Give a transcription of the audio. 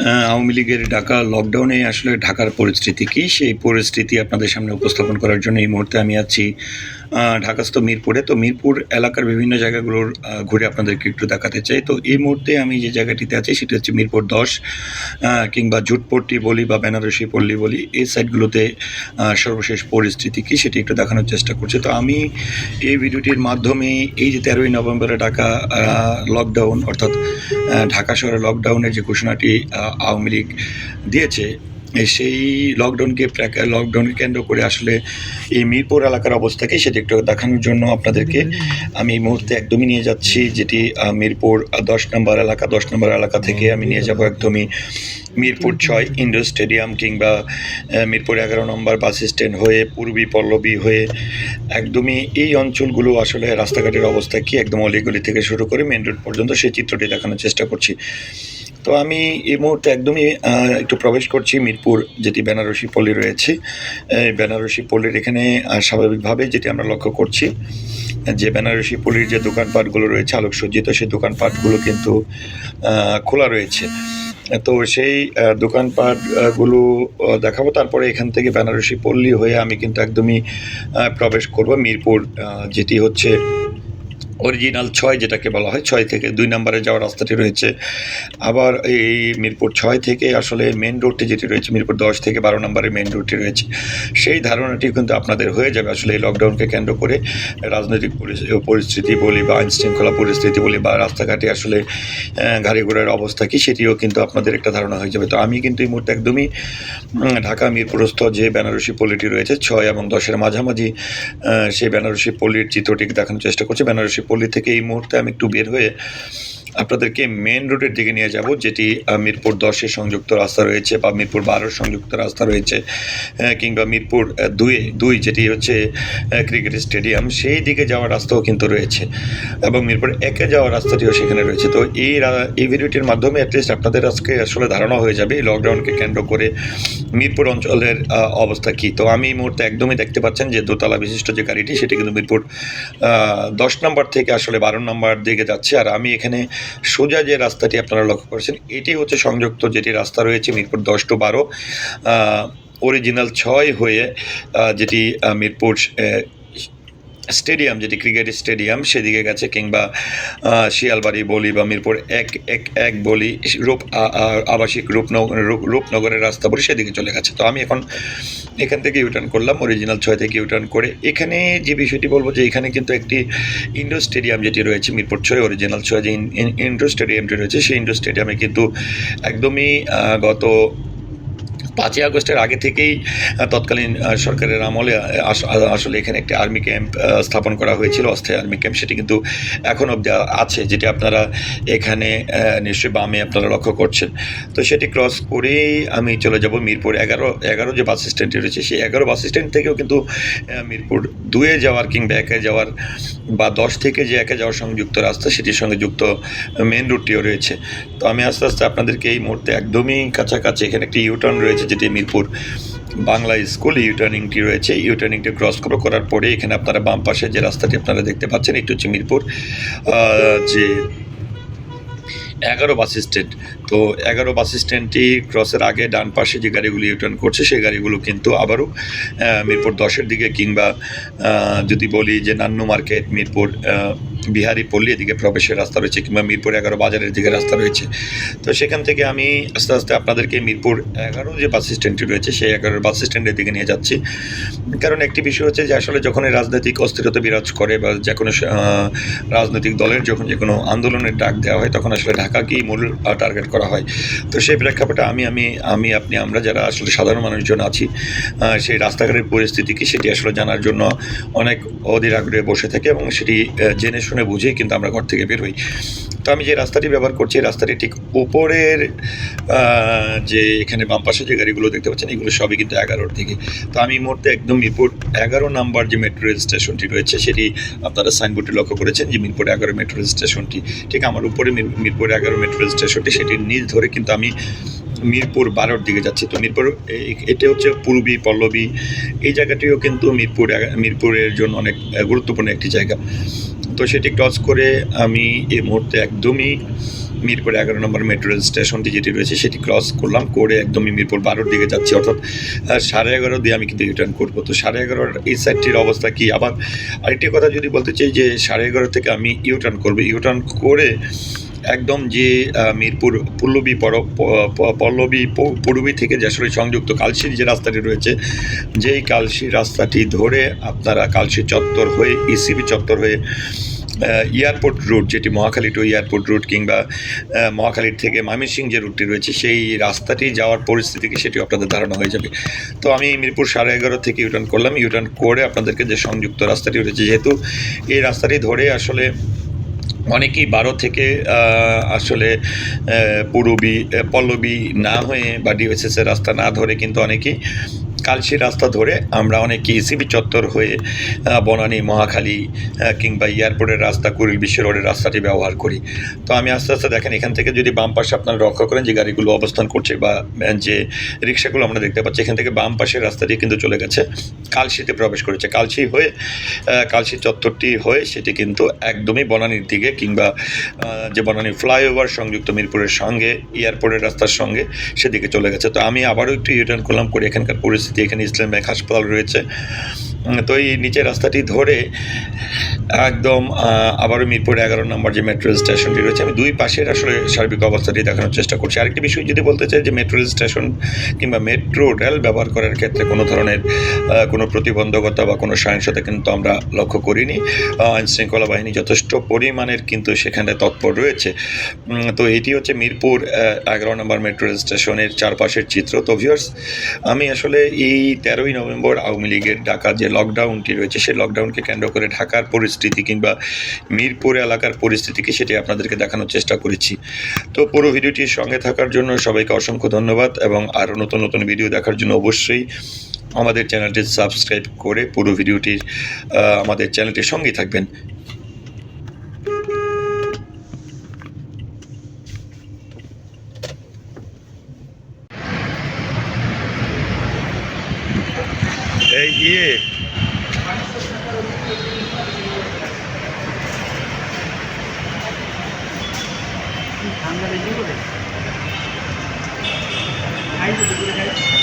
আওয়ামী লীগের ঢাকা লকডাউনে আসলে ঢাকার পরিস্থিতি কী? সেই পরিস্থিতি আপনাদের সামনে উপস্থাপন করার জন্য এই মুহূর্তে আমি আছি ঢাকাস্থ মিরপুরে। তো মিরপুর এলাকার বিভিন্ন জায়গাগুলোর ঘুরে আপনাদেরকে একটু দেখাতে চাই। তো এই মুহূর্তে আমি যে জায়গাটিতে আছি, সেটি হচ্ছে মিরপুর দশ কিংবা জুটপট্টি বলি বা বেনারসি পল্লী বলি, এই সাইডগুলোতে সর্বশেষ পরিস্থিতি কী সেটি একটু দেখানোর চেষ্টা করছি। তো আমি এই ভিডিওটির মাধ্যমে এই যে তেরোই নভেম্বরে ঢাকা লকডাউন অর্থাৎ ঢাকা শহরে লকডাউনের যে ঘোষণাটি আওয়ামী লীগ দিয়েছে সেই লকডাউনকে লকডাউনকে কেন্দ্র করে আসলে এই মিরপুর এলাকার অবস্থাকে সেটি একটু দেখানোর জন্য আপনাদেরকে। আমি এই মুহূর্তে একদমই নিয়ে যাচ্ছি যেটি মিরপুর দশ নম্বর এলাকা, দশ নম্বর এলাকা থেকে আমি নিয়ে যাব একদমই মিরপুর ছয় ইন্ডোর স্টেডিয়াম কিংবা মিরপুর এগারো নম্বর বাস স্ট্যান্ড হয়ে পূর্বী পল্লবী হয়ে একদমই এই অঞ্চলগুলো আসলে রাস্তাঘাটের অবস্থা কি একদম অলিগলি থেকে শুরু করে মেন রোড পর্যন্ত সেই চিত্রটি দেখানোর চেষ্টা করছি। তো আমি এই মুহূর্তে একদমই একটু প্রবেশ করছি মিরপুর, যেটি বেনারসি পল্লী রয়েছে। বেনারসি পল্লীর এখানে স্বাভাবিকভাবে যেটি আমরা লক্ষ্য করছি, যে বেনারসি পল্লীর যে দোকানপাটগুলো রয়েছে, আলোকসজ্জিত সেই দোকানপাটগুলো কিন্তু খোলা রয়েছে। তো সেই দোকানপাটগুলো দেখাবো। তারপরে এখান থেকে বেনারসি পল্লী হয়ে আমি কিন্তু একদমই প্রবেশ করব মিরপুর যেটি হচ্ছে অরিজিনাল ছয় যেটাকে বলা হয়, ছয় থেকে দুই নম্বরে যাওয়ার রাস্তাটি রয়েছে। আবার এই মিরপুর ছয় থেকে আসলে মেন রোডটি যেটি রয়েছে, মিরপুর দশ থেকে বারো নম্বরের মেন রোডটি রয়েছে। সেই ধারণাটি কিন্তু আপনাদের হয়ে যাবে আসলে এই লকডাউনকে কেন্দ্র করে রাজনৈতিক পরিস্থিতি বলি বা আইন শৃঙ্খলা পরিস্থিতি বলি বা রাস্তাঘাটে আসলে গাড়ি ঘোড়ার অবস্থা কী সেটিও কিন্তু আপনাদের একটা ধারণা হয়ে যাবে। তো আমি কিন্তু এই মুহূর্তে একদমই ঢাকা মিরপুরস্থ যে বেনারসি পল্লীটি রয়েছে, ছয় এবং দশের মাঝামাঝি সেই বেনারসি পল্লির চিত্রটি দেখানোর চেষ্টা করছি। বেনারসি পল্লী থেকে এই মুহূর্তে আমি একটু বের হয়ে আপনাদেরকে মেন রোডের দিকে নিয়ে যাব যেটি মিরপুর দশের সংযুক্ত রাস্তা রয়েছে বা মিরপুর বারোর সংযুক্ত রাস্তা রয়েছে কিংবা মিরপুর আহ, দুই যেটি হচ্ছে ক্রিকেট স্টেডিয়াম সেই দিকে যাওয়ার রাস্তাও কিন্তু রয়েছে এবং মিরপুর একে যাওয়ার রাস্তাটিও সেখানে রয়েছে। তো এই এই ভিডিওটির মাধ্যমে অ্যাটলিস্ট আপনাদের আজকে আসলে ধারণা হয়ে যাবে এই লকডাউনকে কেন্দ্র করে মিরপুর অঞ্চলের অবস্থা কী। তো আমি এই মুহূর্তে একদমই দেখতে পাচ্ছেন যে দোতলা বিশিষ্ট যে গাড়িটি সেটি কিন্তু মিরপুর দশ নম্বর থেকে আসলে বারো নম্বর দিকে যাচ্ছে। আর আমি এখানে সোজা যে রাস্তাটি আপনারা লক্ষ্য করেছেন এটি হচ্ছে সংযুক্ত যেটি রাস্তা রয়েছে মিরপুর দশ টু বারো অরিজিনাল ছয় হয়ে যেটি মিরপুর স্টেডিয়াম, যেটি ক্রিকেট স্টেডিয়াম, সেদিকে গেছে কিংবা শিয়ালবাড়ি বলি বা মিরপুর এক এক এক বলি, রূপ আবাসিক রূপনগর রূপনগরের রাস্তা বলি সেদিকে চলে গেছে। তো আমি এখন এখান থেকে ইউটার্ন করলাম অরিজিনাল ছয় থেকে ইউটার্ন করে। এখানে যে বিষয়টি বলব যে, এখানে কিন্তু একটি ইন্ডোর স্টেডিয়াম যেটি রয়েছে, মিরপুর ছয় অরিজিনাল ছয়, যে ইন্ডোর স্টেডিয়ামটি রয়েছে, সেই ইন্ডোর স্টেডিয়ামে কিন্তু একদমই গত পাঁচই আগস্টের আগে থেকেই তৎকালীন সরকারের আমলে আস- আসলে এখানে একটি আর্মি ক্যাম্প স্থাপন করা হয়েছিল, অস্থায়ী আর্মি ক্যাম্প। সেটি কিন্তু এখন অবধি আ- আছে, যেটি আপনারা এখানে নিশ্চয়ই বামে আপনারা লক্ষ্য করছেন। তো সেটি ক্রস করেই আমি চলে যাব মিরপুর এগারো এগারো যে বাস স্ট্যান্ডটি রয়েছে, সেই এগারো বাস স্ট্যান্ড থেকেও কিন্তু মিরপুর দুয়ে যাওয়ার কিংবা একে যাওয়ার বা দশ থেকে যে একে যাওয়ার সংযুক্ত রাস্তা, সেটির সঙ্গে যুক্ত মেন রুটটিও রয়েছে। তো আমি আস্তে আস্তে আপনাদেরকে এই মুহূর্তে একদমই কাছাকাছি এখানে একটি ইউটার্ন রয়েছে যেটি মিরপুর বাংলা স্কুল ইউটার্নিংটি রয়েছে। ইউটার্নিংটি ক্রস করে করার পরে এখানে আপনারা বাম পাশে যে রাস্তাটি আপনারা দেখতে পাচ্ছেন একটু হচ্ছে মিরপুর যে এগারো বাস স্ট্যান্ড। তো এগারো বাস স্ট্যান্ডটি ক্রসের আগে ডান পাশে যে গাড়িগুলো ইউটার্ন করছে, সেই গাড়িগুলো কিন্তু আবারও মিরপুর দশের দিকে কিংবা যদি বলি যে নান্নু মার্কেট, মিরপুর বিহারি পল্লী এদিকে প্রবেশের রাস্তা রয়েছে কিংবা মিরপুর এগারো বাজারের দিকে রাস্তা রয়েছে। তো সেখান থেকে আমি আস্তে আস্তে আপনাদেরকে মিরপুর এগারো যে বাস স্ট্যান্ডটি রয়েছে, সেই এগারো বাস স্ট্যান্ডের দিকে নিয়ে যাচ্ছি। কারণ একটি বিষয় হচ্ছে যে আসলে যখন রাজনৈতিক অস্থিরতা বিরাজ করে বা যে কোনো রাজনৈতিক দলের যখন যে কোনো আন্দোলনের ডাক দেওয়া হয়, তখন আসলে ঢাকাকেই মূল টার্গেট করা হয়? তো সেই প্রেক্ষাপটে আমি আমি আমি, আপনি, আমরা যারা আসলে সাধারণ মানুষজন আছি সেই রাস্তাঘাটের পরিস্থিতি কি সেটি আসলে জানার জন্য অনেক অধীর আগ্রহে বসে থাকে এবং সেটি জেনে শুনে বুঝেই কিন্তু আমরা ঘর থেকে বের হই। তো আমি যে রাস্তাটি ব্যবহার করছি, এই রাস্তাটি ঠিক উপরের যে এখানে বাম পাশে যে গাড়িগুলো দেখতে পাচ্ছেন, এগুলো সবই কিন্তু এগারোর দিকে। তো আমি মুহূর্তে একদম মিরপুর এগারো নাম্বার যে মেট্রো রেল স্টেশনটি রয়েছে, সেটি আপনারা সাইনবোর্ডে লক্ষ্য করেছেন যে মিরপুর এগারো মেট্রো রেল স্টেশনটি। ঠিক আমার উপরে মির- মিরপুর এগারো মেট্রো রেল স্টেশনটি, সেটির নীল ধরে কিন্তু আমি মিরপুর বারোর দিকে যাচ্ছি। তো মিরপুর এটা হচ্ছে পূর্বী পল্লবী। এই জায়গাটিও কিন্তু মিরপুর মিরপুরের জন্য অনেক গুরুত্বপূর্ণ একটি জায়গা। তো সেটি ক্রস করে আমি এ মুহূর্তে একদমই মিরপুর এগারো নম্বর মেট্রো রেল স্টেশনটি যেটি রয়েছে সেটি ক্রস করলাম, করে একদমই মিরপুর বারোর দিকে যাচ্ছি। অর্থাৎ সাড়ে এগারো দিয়ে আমি কিন্তু রিটার্ন করব। তো সাড়ে এগারোর এই সাইডটির অবস্থা কি? আবার আরেকটি কথা যদি বলতে চাই যে সাড়ে এগারো থেকে আমি ইউটার্ন করব। ইউটার্ন করে একদম যে মিরপুর পল্লবী পল্লবী পূর্বী থেকে যে আসলে সংযুক্ত কালশির যে রাস্তাটি রয়েছে, যেই কালশি রাস্তাটি ধরে আপনারা কালশি চত্বর হয়ে ইসিবি চত্বর হয়ে এয়ারপোর্ট রুট, যেটি মহাখালী টু এয়ারপোর্ট রুট কিংবা মহাখালীর থেকে ময়মনসিং যে রুটটি রয়েছে, সেই রাস্তাটি যাওয়ার পরিস্থিতিকে সেটি আপনাদের ধারণা হয়ে যাবে। তো আমি মিরপুর সাড়ে এগারো থেকে ইউটার্ন করলাম। ইউটার্ন করে আপনাদেরকে যে সংযুক্ত রাস্তাটি রয়েছে, যেহেতু এই রাস্তাটি ধরে আসলে অনেকেই বারো থেকে আসলে পূরবী পল্লবী না হয়ে বা ডিওএসএস এর রাস্তা না ধরে কিন্তু অনেকেই কালশি রাস্তা ধরে আমরা অনেকে ইসিবি চত্বর হয়ে বনানী, মহাখালী কিংবা এয়ারপোর্টের রাস্তা, কুড়িল বিশ্ব রোডের রাস্তাটি ব্যবহার করি। তো আমি আস্তে আস্তে দেখেন, এখান থেকে যদি বাম পাশে আপনারা রক্ষা করেন যে গাড়িগুলো অবস্থান করছে বা যে রিক্সাগুলো আমরা দেখতে পাচ্ছি, এখান থেকে বাম পাশের রাস্তাটি কিন্তু চলে গেছে কালশিতে প্রবেশ করেছে। কালশি হয়ে কালশি চত্বরটি হয়ে সেটি কিন্তু একদমই বনানীর দিকে কিংবা যে বনানী ফ্লাইওভার সংযুক্ত মিরপুরের সঙ্গে, এয়ারপোর্টের রাস্তার সঙ্গে সেদিকে চলে গেছে। তো আমি আবারও একটু রিটার্ন করলাম, করে এখানকার পরিস্থিতি এখানে ইসলাম ব্যাংক হাসপাতাল রয়েছে। তো এই নিচের রাস্তাটি ধরে একদম আবারও মিরপুর এগারো নম্বর যে মেট্রো স্টেশনটি রয়েছে, আমি দুই পাশের আসলে সার্বিক অবস্থাটি দেখানোর চেষ্টা করছি। আরেকটি বিষয় যদি বলতে চাই যে মেট্রো স্টেশন কিংবা মেট্রো রেল ব্যবহার করার ক্ষেত্রে কোনো ধরনের কোনো প্রতিবন্ধকতা বা কোনো সহিংসতা কিন্তু আমরা লক্ষ্য করিনি। আইন শৃঙ্খলা বাহিনী যথেষ্ট পরিমাণের কিন্তু সেখানে তৎপর রয়েছে। তো এটি হচ্ছে মিরপুর এগারো নম্বর মেট্রো স্টেশনের চারপাশের চিত্র। তো ভিউয়ার্স আমি আসলে এই তেরোই নভেম্বর আওয়ামী লীগের ডাকা যে লকডাউনটি রয়েছে, সেই লকডাউনকে কেন্দ্র করে ঢাকার পরিস্থিতি কিংবা মিরপুর এলাকার পরিস্থিতিকে সেটি আপনাদেরকে দেখানোর চেষ্টা করেছি। তো পুরো ভিডিওটির সঙ্গে থাকার জন্য সবাইকে অসংখ্য ধন্যবাদ এবং আরও নতুন নতুন ভিডিও দেখার জন্য অবশ্যই আমাদের চ্যানেলটি সাবস্ক্রাইব করে পুরো ভিডিওটির আমাদের চ্যানেলটির সঙ্গেই থাকবেন। ইয়ে ঠান্ডা বেশি করে খাই তো দুপুরে